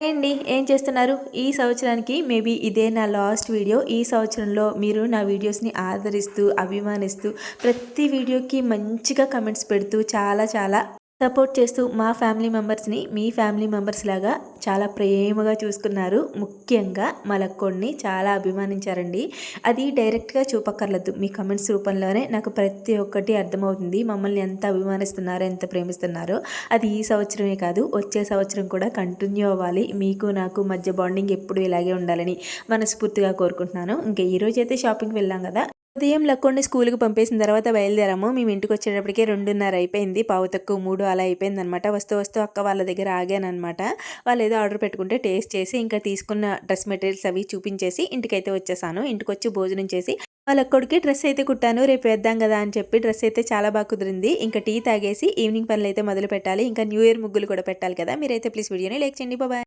అండి ఏం చేస్తున్నారు? ఈ సంవత్సరానికి మేబీ ఇదే నా లాస్ట్ వీడియో. ఈ సంవత్సరంలో మీరు నా వీడియోస్ని ఆదరిస్తూ అభిమానిస్తూ ప్రతి వీడియోకి మంచిగా కమెంట్స్ పెడుతూ చాలా చాలా సపోర్ట్ చేస్తూ మా ఫ్యామిలీ మెంబర్స్ని మీ ఫ్యామిలీ మెంబర్స్ లాగా చాలా ప్రేమగా చూసుకున్నారు. ముఖ్యంగా మలక్కోడిని చాలా అభిమానించారండి. అది డైరెక్ట్గా చూపక్కర్లేదు. మీ కమెంట్స్ రూపంలోనే నాకు ప్రతి ఒక్కటి అర్థమవుతుంది. మమ్మల్ని ఎంత అభిమానిస్తున్నారో ఎంత ప్రేమిస్తున్నారో. అది ఈ సంవత్సరమే కాదు వచ్చే సంవత్సరం కూడా కంటిన్యూ అవ్వాలి. మీకు నాకు మధ్య బాండింగ్ ఎప్పుడు ఇలాగే ఉండాలని మనస్ఫూర్తిగా కోరుకుంటున్నాను. ఇంకా ఈరోజు అయితే షాపింగ్కి వెళ్ళాం కదా. ఉదయం లక్కోడిని స్కూల్కి పంపేసిన తర్వాత బయలుదేరాము. మేము ఇంటికి వచ్చేటప్పటికే రెండున్నర అయిపోయింది. పావు తక్కువ మూడు అలా అయిపోయింది అనమాట వస్తూ వస్తూ అక్క వాళ్ళ దగ్గర ఆగాను అనమాట వాళ్ళు ఏదో ఆర్డర్ పెట్టుకుంటే టేస్ట్ చేసి ఇంకా తీసుకున్న డ్రెస్ మెటీరియల్స్ అవి చూపించేసి ఇంటికైతే వచ్చేసాను. ఇంటికి వచ్చి భోజనం చేసి వాళ్ళ కొడుకు డ్రెస్ అయితే కుట్టాను రేపు వేద్దాం కదా అని చెప్పి డ్రెస్ అయితే చాలా బాగా కుదిరింది. ఇంకా టీ తాగేసి ఈవినింగ్ పనులు అయితే మొదలు పెట్టాలి ఇంకా న్యూ ఇయర్ ముగ్గులు కూడా పెట్టాలి కదా. మీరైతే ప్లీజ్ వీడియోని లైక్ చేయండి. బాబాయ్